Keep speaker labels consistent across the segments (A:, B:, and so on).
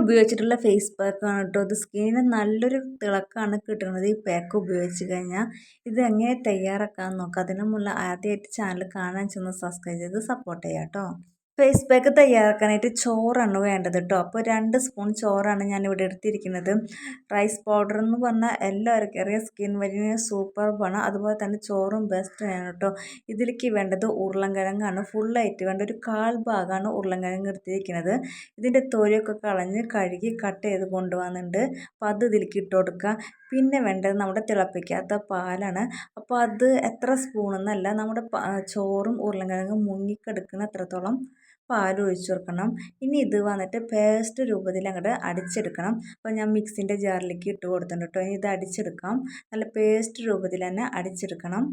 A: ഉപയോഗിച്ചിട്ടുള്ള ഫേസ് പാക്കാണ് കേട്ടോ. ഇത് സ്കിന്നിന് നല്ലൊരു തിളക്കമാണ് കിട്ടുന്നത് ഈ പാക്ക് ഉപയോഗിച്ച് കഴിഞ്ഞാൽ ഇത് എങ്ങനെ തയ്യാറാക്കാമെന്ന് നോക്കാം. അതിനുമുള്ള ആദ്യമായിട്ട് ചാനൽ കാണാൻ ചെന്ന് സബ്സ്ക്രൈബ് ചെയ്ത് സപ്പോർട്ട് ചെയ്യാം കേട്ടോ. ഫേസ് പാക്ക് തയ്യാറാക്കാനായിട്ട് ചോറാണ് വേണ്ടത് കേട്ടോ അപ്പോൾ രണ്ട് സ്പൂൺ ചോറാണ് ഇവിടെ എടുത്തിരിക്കുന്നത്. റൈസ് പൗഡർ എന്ന് പറഞ്ഞാൽ എല്ലാവർക്കും അറിയാം. സ്കിൻ വലിയ സൂപ്പർബാണ് അതുപോലെ തന്നെ ചോറും ബെസ്റ്റാണ് കേട്ടോ ഇതിലേക്ക് വേണ്ടത് ഉരുളൻകിഴങ്ങാണ്. ഫുള്ളായിട്ട് വേണ്ട ഒരു കാൽ ഭാഗമാണ് ഉരുളൻകിഴങ്ങ് എടുത്തിരിക്കുന്നത്. ഇതിന്റെ തൊലിയൊക്കെ കളഞ്ഞ് കഴുകി കട്ട് ചെയ്ത് കൊണ്ടുവന്നിട്ടുണ്ട്. അപ്പോൾ അത് ഇതിലേക്ക് ഇട്ട് കൊടുക്കുക. പിന്നെ വേണ്ടത് നമ്മുടെ തിളപ്പിക്കാത്ത പാലാണ്. അപ്പോൾ അത് എത്ര സ്പൂണെന്നല്ല നമ്മുടെ ചോറും ഉരുളൻകിഴങ്ങും മുങ്ങിക്കെടുക്കുന്ന എത്രത്തോളം പാൽ ഒഴിച്ചു കൊടുക്കണം ഇനി ഇത് വന്നിട്ട് പേസ്റ്റ് രൂപത്തിൽ അങ്ങോട്ട് അടിച്ചെടുക്കണം. അപ്പോൾ ഞാൻ മിക്സിന്റെ ജാറിലേക്ക് ഇട്ട് കൊടുത്തിട്ടുണ്ട് കേട്ടോ ഇനി ഇത് അടിച്ചെടുക്കാം. നല്ല പേസ്റ്റ് രൂപത്തിൽ തന്നെ അടിച്ചെടുക്കണം.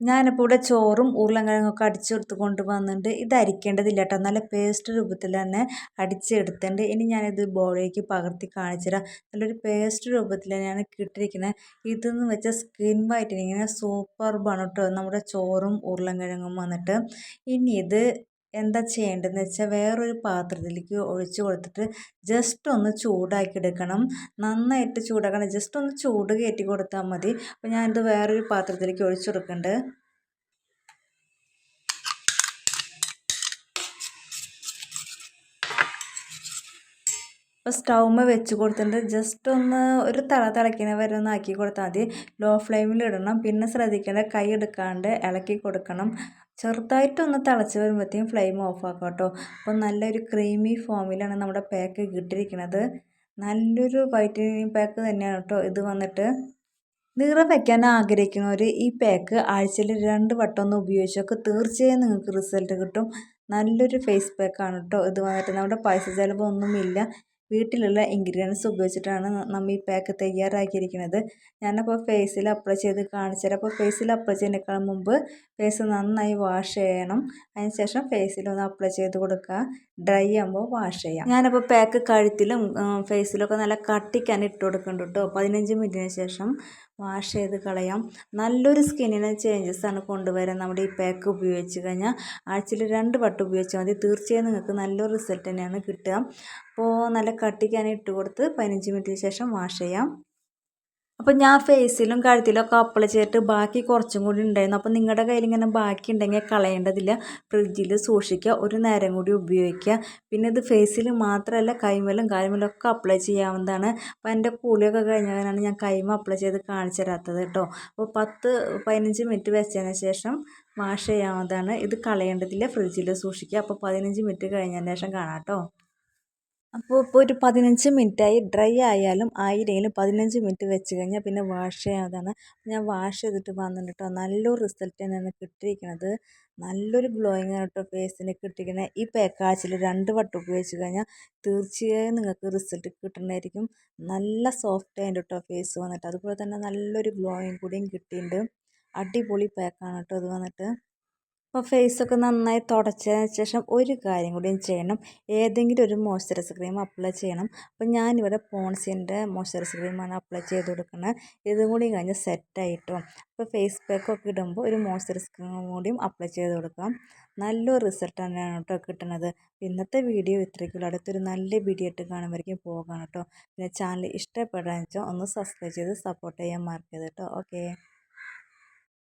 A: ഞാനിപ്പോൾ ഇവിടെ ചോറും ഉരുളൻകിഴങ്ങൊക്കെ അടിച്ചെടുത്ത് കൊണ്ട് വന്നിട്ടുണ്ട് ഇത് അരിക്കേണ്ടതില്ല കേട്ടോ നല്ല പേസ്റ്റ് രൂപത്തിൽ തന്നെ അടിച്ചെടുത്തിട്ടുണ്ട് ഇനി ഞാനിത് ബോളിലേക്ക് പകർത്തി കാണിച്ചുതരാം. നല്ലൊരു പേസ്റ്റ് രൂപത്തിൽ തന്നെയാണ് കിട്ടിയിരിക്കുന്നത്. ഇതെന്ന് വെച്ചാൽ സ്കിൻ വൈറ്റനിങ്ങിന് സൂപ്പർബാണ് കേട്ടോ നമ്മുടെ ചോറും ഉരുളൻകിഴങ്ങും വന്നിട്ട്. ഇനി ഇത് എന്താ ചെയ്യേണ്ടതെന്ന് വെച്ചാൽ വേറൊരു പാത്രത്തിലേക്ക് ഒഴിച്ച് കൊടുത്തിട്ട് ജസ്റ്റ് ഒന്ന് ചൂടാക്കി എടുക്കണം. നന്നായിട്ട് ചൂടാക്കണം. ജസ്റ്റ് ഒന്ന് ചൂട് കയറ്റി കൊടുത്താൽ മതി. അപ്പോൾ ഞാനിത് വേറൊരു പാത്രത്തിലേക്ക് ഒഴിച്ച് കൊടുക്കുന്നുണ്ട് അപ്പോൾ സ്റ്റൗമ്മ വെച്ച് കൊടുത്തിട്ട് ജസ്റ്റ് ഒന്ന് ഒരു തള തിളയ്ക്കുന്ന വരെ ഒന്ന് ആക്കി കൊടുത്താൽ മതി. ലോ ഫ്ലെയിമിൽ ഇടണം. പിന്നെ ശ്രദ്ധിക്കേണ്ട കൈ എടുക്കാണ്ട് ഇളക്കി കൊടുക്കണം. ചെറുതായിട്ടൊന്ന് തിളച്ച് വരുമ്പോഴത്തേക്കും ഫ്ലെയിം ഓഫ് ആക്കാം കേട്ടോ. അപ്പോൾ നല്ലൊരു ക്രീമി ഫോമിലാണ് നമ്മുടെ പാക്ക് കിട്ടിയിരിക്കുന്നത്. നല്ലൊരു വൈറ്റനിങ് പാക്ക് തന്നെയാണ് കേട്ടോ ഇത് വന്നിട്ട്. നിറം വയ്ക്കാൻ ആഗ്രഹിക്കുന്നവർ ഈ പാക്ക് ആഴ്ചയിൽ രണ്ട് വട്ടം ഒന്ന് ഉപയോഗിച്ചൊക്കെ തീർച്ചയായും നിങ്ങൾക്ക് റിസൾട്ട് കിട്ടും. നല്ലൊരു ഫേസ് പാക്കാണ് കേട്ടോ ഇത് വന്നിട്ട്. നമ്മുടെ പൈസ ചിലവൊന്നുമില്ല വീട്ടിലുള്ള ഇൻഗ്രീഡിയൻസ് ഉപയോഗിച്ചിട്ടാണ് നമ്മൾ ഈ പാക്ക് തയ്യാറാക്കിയിരിക്കുന്നത്. ഞാനപ്പോൾ ഫേസിൽ അപ്ലൈ ചെയ്ത് കാണിച്ചുതരാം അപ്പോൾ ഫേസിൽ അപ്ലൈ ചെയ്യുന്നതിനേക്കാൾ മുമ്പ് ഫേസ് നന്നായി വാഷ് ചെയ്യണം. അതിനുശേഷം ഫേസിലൊന്ന് അപ്ലൈ ചെയ്ത് കൊടുക്കുക ഡ്രൈ ആകുമ്പോൾ വാഷ് ചെയ്യാം. ഞാനപ്പോൾ പാക്ക് കഴുത്തിലും ഫേസിലൊക്കെ നല്ല കട്ടിക്കാൻ ഇട്ട് കൊടുക്കുന്നുണ്ട് കേട്ടോ പതിനഞ്ച് മിനിറ്റിന് ശേഷം വാഷ് ചെയ്ത് കളയാം. നല്ലൊരു സ്കിന്നിന് ചേഞ്ചസ് ആണ് കൊണ്ടുവരാൻ നമ്മുടെ ഈ പാക്ക് ഉപയോഗിച്ച് കഴിഞ്ഞാൽ ആഴ്ചയിൽ രണ്ട് വട്ടം ഉപയോഗിച്ചാൽ മതി. തീർച്ചയായും നിങ്ങൾക്ക് നല്ലൊരു റിസൾട്ട് തന്നെയാണ് കിട്ടുക. അപ്പോൾ നല്ല കട്ടിക്കാൻ ഇട്ട് കൊടുത്ത് പതിനഞ്ച് മിനിറ്റിന് ശേഷം വാഷ് ചെയ്യാം. അപ്പോൾ ഞാൻ ഫേസിലും കഴുത്തിലും ഒക്കെ അപ്ലൈ ചെയ്തിട്ട് ബാക്കി കുറച്ചും കൂടി ഉണ്ടായിരുന്നു അപ്പോൾ നിങ്ങളുടെ കയ്യിൽ ഇങ്ങനെ ബാക്കി ഉണ്ടെങ്കിൽ കളയേണ്ടതില്ല. ഫ്രിഡ്ജിൽ സൂക്ഷിക്കുക ഒരു നേരം കൂടി ഉപയോഗിക്കുക പിന്നെ ഇത് ഫേസിൽ മാത്രമല്ല കൈമലും കാലുമലും ഒക്കെ അപ്ലൈ ചെയ്യാവുന്നതാണ്. അപ്പോൾ എന്റെ കൂളിയൊക്കെ കഴിഞ്ഞാണ് ഞാൻ കൈമ അപ്ലൈ ചെയ്ത് കാണിച്ചു തരാത്തത് കേട്ടോ. അപ്പോൾ പത്ത് പതിനഞ്ച് മിനിറ്റ് വെച്ചതിന് ശേഷം വാഷ് ചെയ്യാവുന്നതാണ്. ഇത് കളയേണ്ടതില്ല ഫ്രിഡ്ജിൽ സൂക്ഷിക്കുക അപ്പോൾ പതിനഞ്ച് മിനിറ്റ് കഴിഞ്ഞതിന് ശേഷം കാണാം കേട്ടോ. അപ്പോൾ ഇപ്പോൾ ഒരു പതിനഞ്ച് മിനിറ്റായി ഡ്രൈ ആയാലും ആയില്ലെങ്കിലും പതിനഞ്ച് മിനിറ്റ് വെച്ച് കഴിഞ്ഞാൽ പിന്നെ വാഷ് ചെയ്യാതാണ് ഞാൻ വാഷ് ചെയ്തിട്ട് വന്നിട്ട് കേട്ടോ നല്ലൊരു റിസൾട്ട് തന്നെയാണ് കിട്ടിയിരിക്കുന്നത് നല്ലൊരു ഗ്ലോയിങ് ആണ് കേട്ടോ ഫേസിന് കിട്ടിയിരിക്കുന്നത് ഈ പാക്കാച്ചിൽ രണ്ട് വട്ടം ഉപയോഗിച്ച് കഴിഞ്ഞാൽ തീർച്ചയായും നിങ്ങൾക്ക് റിസൾട്ട് കിട്ടുന്നതായിരിക്കും നല്ല സോഫ്റ്റ് ആയിട്ട് കേട്ടോ ഫേസ് വന്നിട്ട്. അതുപോലെ തന്നെ നല്ലൊരു ഗ്ലോയിങ് കൂടിയും കിട്ടിയിട്ടുണ്ട്. അടിപൊളി പാക്കാണ് കേട്ടോ ഇത് വന്നിട്ട്. അപ്പോൾ ഫേസൊക്കെ നന്നായി തുടച്ചതിന് ശേഷം ഒരു കാര്യം കൂടി ചെയ്യണം. ഏതെങ്കിലും ഒരു മോയ്സ്ചറൈസർ ക്രീം അപ്ലൈ ചെയ്യണം. അപ്പോൾ ഞാനിവിടെ പോൺസിന്റെ മോയ്സ്ചറൈസർ ക്രീമാണ് അപ്ലൈ ചെയ്ത് കൊടുക്കുന്നത്. ഇതും കൂടി കഴിഞ്ഞ് സെറ്റായിട്ടും അപ്പോൾ ഫേസ് പാക്കൊക്കെ ഇടുമ്പോൾ ഒരു മോയ്സ്ചറൈസർ ക്രീം കൂടിയും അപ്ലൈ ചെയ്ത് കൊടുക്കാം. നല്ലൊരു റിസൾട്ട് തന്നെയാണ് കേട്ടോ കിട്ടുന്നത്. ഇന്നത്തെ വീഡിയോ ഇത്രയ്ക്കുള്ള. അടുത്തൊരു നല്ല വീഡിയോ ഇട്ട് കാണുമ്പോഴേക്കും പോകാം കേട്ടോ. പിന്നെ ചാനൽ ഇഷ്ടപ്പെടാന്ന് വെച്ചാൽ ഒന്ന് സബ്സ്ക്രൈബ് ചെയ്ത് സപ്പോർട്ട് ചെയ്യാൻ മറക്കരുത് കേട്ടോ. ഓക്കെ